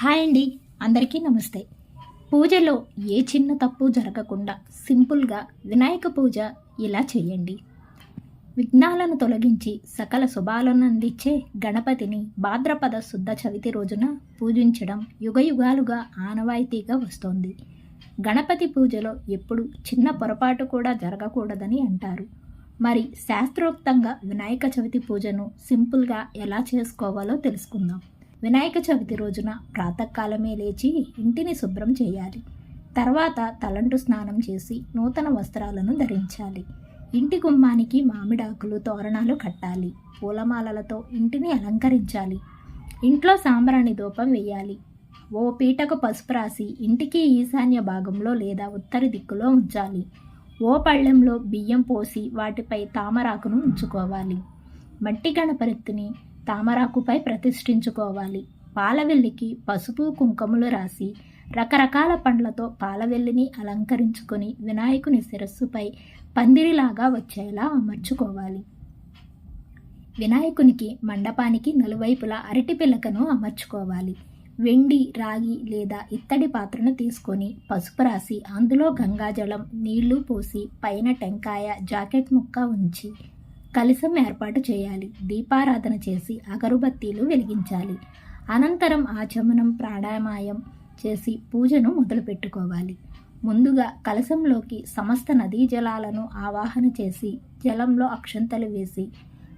Hi అండి. అందరికీ నమస్తే. పూజలో ఏ చిన్న తప్పు జరగకుండా సింపుల్గా వినాయక పూజ ఇలా చేయండి. విఘ్నాలను తొలగించి సకల శుభాలను అందించే గణపతిని భాద్రపద శుద్ధ చవితి రోజున పూజించడం యుగయుగాలుగా ఆనవాయితీగా వస్తోంది. గణపతి పూజలో ఎప్పుడు చిన్న పొరపాటు కూడా జరగకూడదని అంటారు. మరి శాస్త్రోక్తంగా వినాయక చవితి పూజను సింపుల్గా ఎలా చేసుకోవాలో తెలుసుకుందాం. వినాయక చవితి రోజున ప్రాతకాలమే లేచి ఇంటిని శుభ్రం చేయాలి. తర్వాత తలంటు స్నానం చేసి నూతన వస్త్రాలను ధరించాలి. ఇంటి గుమ్మానికి మామిడాకులు తోరణాలు కట్టాలి. పూలమాలలతో ఇంటిని అలంకరించాలి. ఇంట్లో సాంబ్రాణి దూపం వేయాలి. ఓ పీటకు పసుపు రాసి ఇంటికి ఈశాన్య భాగంలో లేదా ఉత్తర దిక్కులో ఉంచాలి. ఓ పళ్ళెంలో బియ్యం పోసి వాటిపై తామరాకును ఉంచుకోవాలి. మట్టి గణపతిని తామరాకుపై ప్రతిష్ఠించుకోవాలి. పాలవెల్లికి పసుపు కుంకుమలు రాసి రకరకాల పండ్లతో పాలవెల్లిని అలంకరించుకొని వినాయకుని శిరస్సుపై పందిరిలాగా వచ్చేలా అమర్చుకోవాలి. వినాయకునికి మండపానికి నలువైపులా అరటి పిల్లకను అమర్చుకోవాలి. వెండి రాగి లేదా ఇత్తడి పాత్రను తీసుకొని పసుపు రాసి అందులో గంగాజలం నీళ్ళు పోసి పైన టెంకాయ జాకెట్ ముక్క ఉంచి కలశం ఏర్పాటు చేయాలి. దీపారాధన చేసి అగరుబత్తీలు వెలిగించాలి. అనంతరం ఆచమనం ప్రాణాయామం చేసి పూజను మొదలుపెట్టుకోవాలి. ముందుగా కలశంలోకి సమస్త నదీ జలాలను ఆవాహన చేసి జలంలో అక్షంతలు వేసి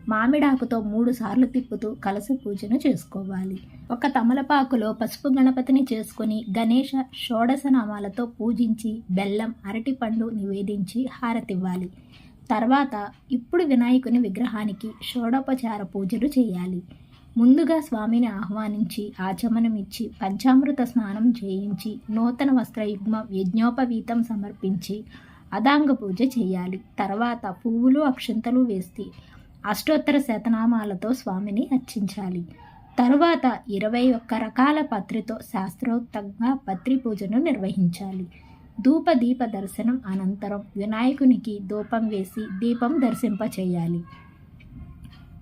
మామిడాకుతో మూడు సార్లు తిప్పుతూ కలశ పూజను చేసుకోవాలి. ఒక తమలపాకులో పసుపు గణపతిని చేసుకుని గణేష షోడశ నామాలతో పూజించి బెల్లం అరటిపండు నివేదించి హారతివ్వాలి. తర్వాత ఇప్పుడు వినాయకుని విగ్రహానికి షోడోపచార పూజలు చేయాలి. ముందుగా స్వామిని ఆహ్వానించి ఆచమనమిచ్చి పంచామృత స్నానం చేయించి నూతన వస్త్రయుగ్మ యజ్ఞోపవీతం సమర్పించి అదాంగ పూజ చేయాలి. తర్వాత పువ్వులు అక్షంతలు వేసి అష్టోత్తర శతనామాలతో స్వామిని అర్చించాలి. తరువాత ఇరవై ఒక్క రకాల పత్రితో శాస్త్రోక్తంగా పత్రి పూజను నిర్వహించాలి. ధూప దీప దర్శనం అనంతరం వినాయకునికి ధూపం వేసి దీపం దర్శింప చేయాలి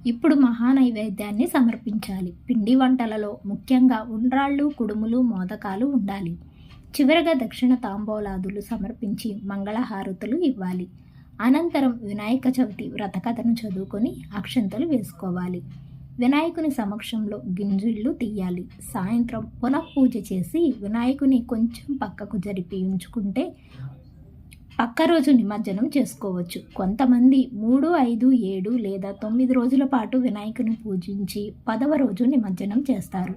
ఇప్పుడు మహానైవేద్యాన్ని సమర్పించాలి. పిండి వంటలలో ముఖ్యంగా ఉండ్రాళ్ళు కుడుములు మోదకాలు ఉండాలి. చివరగా దక్షిణ తాంబూలాదులు సమర్పించి మంగళహారతులు ఇవ్వాలి. అనంతరం వినాయక చవితి వ్రతకథను చదువుకొని అక్షంతలు వేసుకోవాలి. వినాయకుని సమక్షంలో గింజుళ్ళు తీయాలి. సాయంత్రం పునఃపూజ చేసి వినాయకుని కొంచెం పక్కకు జరిపి ఉంచుకుంటే పక్క రోజు నిమజ్జనం చేసుకోవచ్చు. కొంతమంది మూడు ఐదు ఏడు లేదా తొమ్మిది రోజుల పాటు వినాయకుని పూజించి పదవ రోజు నిమజ్జనం చేస్తారు.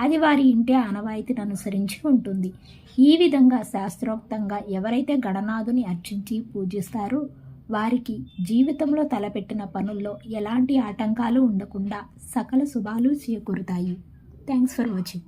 అది వారి ఇంటి ఆనవాయితీని అనుసరించి ఉంటుంది. ఈ విధంగా శాస్త్రోక్తంగా ఎవరైతే గణనాథుని అర్చించి పూజిస్తారో వారికి జీవితంలో తలపెట్టిన పనుల్లో ఎలాంటి ఆటంకాలు ఉండకుండా సకల శుభాలు చేకూరుతాయి. Thanks for watching